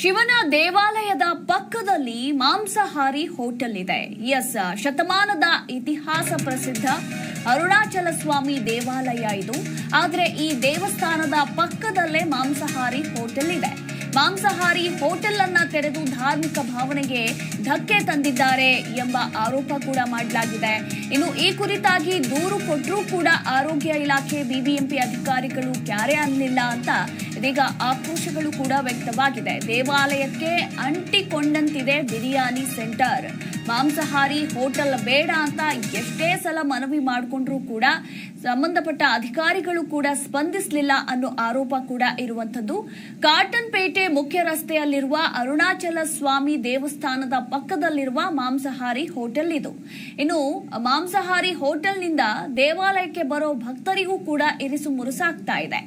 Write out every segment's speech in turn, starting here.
ಶಿವನ ದೇವಾಲಯದ ಪಕ್ಕದಲ್ಲಿ ಮಾಂಸಾಹಾರಿ ಹೋಟೆಲ್ ಇದೆ ಎಸ್, ಶತಮಾನದ ಇತಿಹಾಸ ಪ್ರಸಿದ್ಧ ಅರುಣಾಚಲ ಸ್ವಾಮಿ ದೇವಾಲಯ ಇದು. ಆದರೆ ಈ ದೇವಸ್ಥಾನದ ಪಕ್ಕದಲ್ಲೇ ಮಾಂಸಾಹಾರಿ ಹೋಟೆಲ್ ಇದೆ. ಮಾಂಸಾಹಾರಿ ಹೋಟೆಲ್ ಅನ್ನ ತೆರೆದು ಧಾರ್ಮಿಕ ಭಾವನೆಗೆ ಧಕ್ಕೆ ತಂದಿದ್ದಾರೆ ಎಂಬ ಆರೋಪ ಕೂಡ ಮಾಡಲಾಗಿದೆ. ಇನ್ನು ಈ ಕುರಿತಾಗಿ ದೂರು ಕೊಟ್ಟರೂ ಕೂಡ ಆರೋಗ್ಯ ಇಲಾಖೆ ಬಿಬಿಎಂಪಿ ಅಧಿಕಾರಿಗಳು ಕ್ಯಾರೆ ಅನ್ನಲಿಲ್ಲ ಅಂತ ಇದೀಗ ಆಕ್ರೋಶಗಳು ಕೂಡ ವ್ಯಕ್ತವಾಗಿದೆ. ದೇವಾಲಯಕ್ಕೆ ಅಂಟಿಕೊಂಡಂತಿದೆ ಬಿರಿಯಾನಿ ಸೆಂಟರ್. ಮಾಂಸಾಹಾರಿ, ಹೋಟೆಲ್ ಬೇಡ ಅಂತ ಎಷ್ಟೇ ಸಲ ಮನವಿ ಮಾಡಿಕೊಂಡ್ರೂ ಕೂಡ ಸಂಬಂಧಪಟ್ಟ ಅಧಿಕಾರಿಗಳು ಕೂಡ ಸ್ಪಂದಿಸಲಿಲ್ಲ ಅನ್ನೋ ಆರೋಪ ಕೂಡ ಇರುವಂತದ್ದು ಕಾಟನ್ಪೇಟೆ ಮುಖ್ಯ ರಸ್ತೆಯಲ್ಲಿರುವ ಅರುಣಾಚಲ ಸ್ವಾಮಿ ದೇವಸ್ಥಾನದ ಪಕ್ಕದಲ್ಲಿರುವ ಮಾಂಸಾಹಾರಿ ಹೋಟೆಲ್ ಇದು. ಇನ್ನು ಮಾಂಸಾಹಾರಿ ಹೋಟೆಲ್ನಿಂದ ದೇವಾಲಯಕ್ಕೆ ಬರೋ ಭಕ್ತರಿಗೂ ಕೂಡ ಇರಿಸು ಮುರುಸಾಗ್ತಾ ಇದೆ.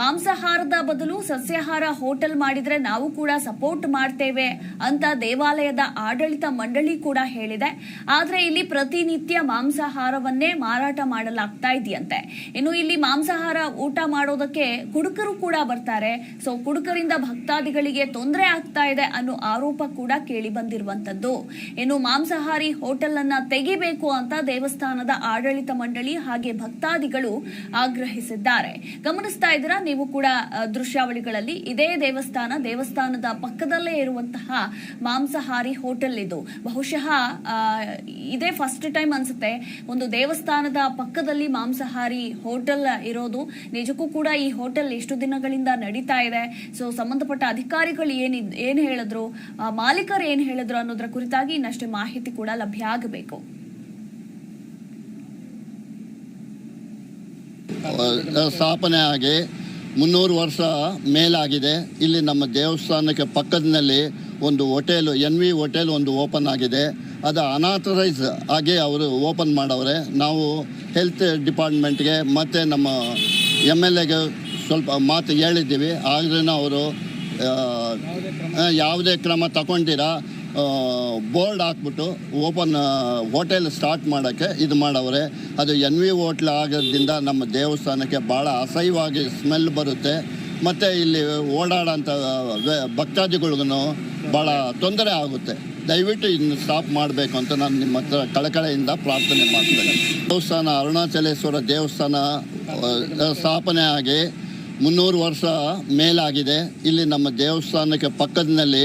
ಮಾಂಸಾಹಾರದ ಬದಲು ಸಸ್ಯಾಹಾರ ಹೋಟೆಲ್ ಮಾಡಿದ್ರೆ ನಾವು ಕೂಡ ಸಪೋರ್ಟ್ ಮಾಡ್ತೇವೆ ಅಂತ ದೇವಾಲಯದ ಆಡಳಿತ ಮಂಡಳಿ ಕೂಡ ಹೇಳಿದೆ. ಆದ್ರೆ ಇಲ್ಲಿ ಪ್ರತಿನಿತ್ಯ ಮಾಂಸಾಹಾರವನ್ನೇ ಮಾರಾಟ ಮಾಡಲಾಗ್ತಾ ಇದೆಯಂತೆ. ಇನ್ನು ಇಲ್ಲಿ ಮಾಂಸಾಹಾರ ಊಟ ಮಾಡೋದಕ್ಕೆ ಕುಡುಕರು ಕೂಡ ಬರ್ತಾರೆ. ಸೊ ಕುಡುಕರಿಂದ ಭಕ್ತಾದಿಗಳಿಗೆ ತೊಂದರೆ ಆಗ್ತಾ ಇದೆ ಅನ್ನೋ ಆರೋಪ ಕೂಡ ಕೇಳಿ ಬಂದಿರುವಂತದ್ದು. ಇನ್ನು ಮಾಂಸಾಹಾರಿ ಹೋಟೆಲ್ ಅನ್ನ ತೆಗಿಬೇಕು ಅಂತ ದೇವಸ್ಥಾನದ ಆಡಳಿತ ಮಂಡಳಿ ಹಾಗೆ ಭಕ್ತಾದಿಗಳು ಆಗ್ರಹಿಸಿದ್ದಾರೆ. ಗಮನಿಸ್ತಾ ಇದ್ದೀರಾ? ನೀವು ಕೂಡ ದೃಶ್ಯಾವಳಿಗಳಲ್ಲಿ ಇದೇ ದೇವಸ್ಥಾನ, ದೇವಸ್ಥಾನದ ಪಕ್ಕದಲ್ಲೇ ಇರುವಂತಹ ಮಾಂಸಾಹಾರಿ ಹೋಟೆಲ್ ಇದು. ಬಹುಶಃ ಇದೇ ಫಸ್ಟ್ ಟೈಮ್ ಅನ್ಸುತ್ತೆ. ಒಂದು ದೇವಸ್ಥಾನದ ಪಕ್ಕದಲ್ಲಿ ಮಾಂಸಾಹಾರಿ ಹೋಟೆಲ್ ಇರೋದು. ನಿಜಕ್ಕೂ ಕೂಡ ಈ ಹೋಟೆಲ್ ಎಷ್ಟು ದಿನಗಳಿಂದ ನಡೀತಾ ಇದೆ. ಸೊ ಸಂಬಂಧಪಟ್ಟ ಅಧಿಕಾರಿಗಳು ಏನ್ ಏನ್ ಹೇಳಿದ್ರು ಮಾಲೀಕರು ಏನ್ ಹೇಳಿದ್ರು ಅನ್ನೋದ್ರ ಕುರಿತಾಗಿ ಇನ್ನಷ್ಟೇ ಮಾಹಿತಿ ಕೂಡ ಲಭ್ಯ ಆಗಬೇಕು. ಸ್ಥಾಪನೆ ಆಗಿ ಮುನ್ನೂರು ವರ್ಷ ಮೇಲಾಗಿದೆ. ಇಲ್ಲಿ ನಮ್ಮ ದೇವಸ್ಥಾನಕ್ಕೆ ಪಕ್ಕದಲ್ಲಿ ಒಂದು ಹೋಟೆಲ್, ಎನ್ ವಿ ಹೋಟೆಲ್ ಒಂದು ಓಪನ್ ಆಗಿದೆ. ಅದು ಅನಾಥರೈಸ್ ಆಗಿ ಅವರು ಓಪನ್ ಮಾಡವ್ರೆ. ನಾವು ಹೆಲ್ತ್ ಡಿಪಾರ್ಟ್ಮೆಂಟ್ಗೆ ಮತ್ತು ನಮ್ಮ ಎಂ ಎಲ್ ಎಗೆ ಸ್ವಲ್ಪ ಮಾತು ಹೇಳಿದ್ದೀವಿ. ಆದ್ರೂ ಅವರು ಯಾವುದೇ ಕ್ರಮ ತಗೊಂಡಿರ? ಬೋರ್ಡ್ ಹಾಕ್ಬಿಟ್ಟು ಓಪನ್ ಹೋಟೆಲ್ ಸ್ಟಾರ್ಟ್ ಮಾಡೋಕ್ಕೆ ಇದು ಮಾಡವ್ರೆ. ಅದು ಎನ್ ವಿ ಹೋಟ್ಲ್ ಆಗೋದ್ರಿಂದ ನಮ್ಮ ದೇವಸ್ಥಾನಕ್ಕೆ ಭಾಳ ಅಸಹ್ಯವಾಗಿ ಸ್ಮೆಲ್ ಬರುತ್ತೆ. ಮತ್ತು ಇಲ್ಲಿ ಓಡಾಡೋಂಥ ಭಕ್ತಾದಿಗಳಿಗೂ ಭಾಳ ತೊಂದರೆ ಆಗುತ್ತೆ. ದಯವಿಟ್ಟು ಇದನ್ನು ಸ್ಟಾಪ್ ಮಾಡಬೇಕು ಅಂತ ನಾನು ನಿಮ್ಮ ಹತ್ರ ಕಳಕಳೆಯಿಂದ ಪ್ರಾರ್ಥನೆ ಮಾಡ್ತೇನೆ. ದೇವಸ್ಥಾನ, ಅರುಣಾಚಲೇಶ್ವರ ದೇವಸ್ಥಾನ ಸ್ಥಾಪನೆ ಆಗಿ ಮುನ್ನೂರು ವರ್ಷ ಮೇಲಾಗಿದೆ. ಇಲ್ಲಿ ನಮ್ಮ ದೇವಸ್ಥಾನಕ್ಕೆ ಪಕ್ಕದಲ್ಲಿ